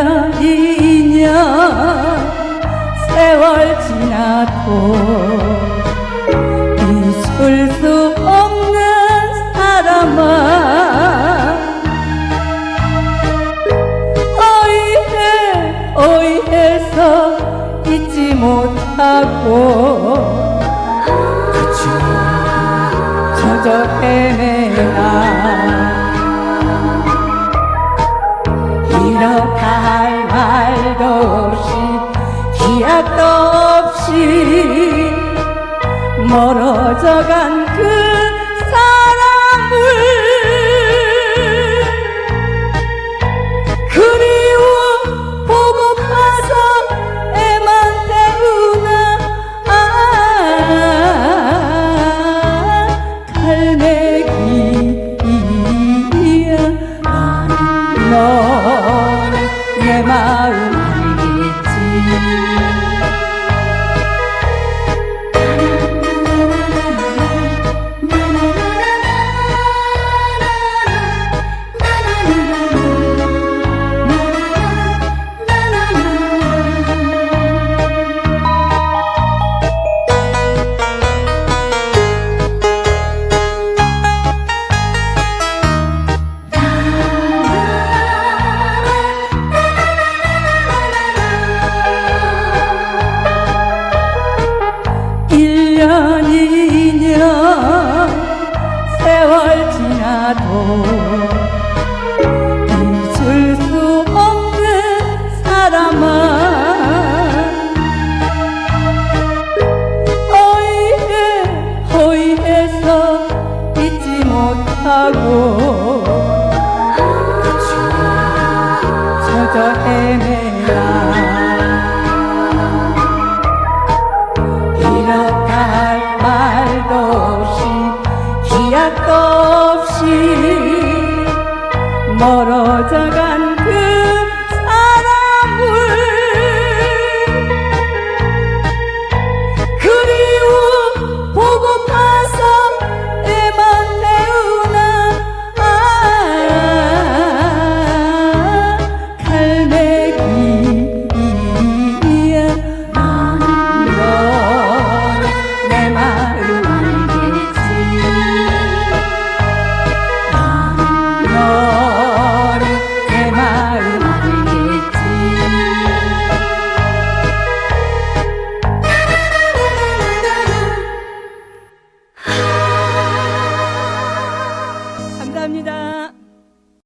1년 2년 세월 지나도 잊을 수 없는 사람아. 어이해 어이해서 잊지 못하고 저저 헤매 멀어져간 그 사람을 그리워 보고파서 애만 태우나? 아 갈매기야. 넌내 마음 알겠지 지나도 잊을 수 없는 사람아. 어이해 어이해서 잊지 못하고 저저 멀어져가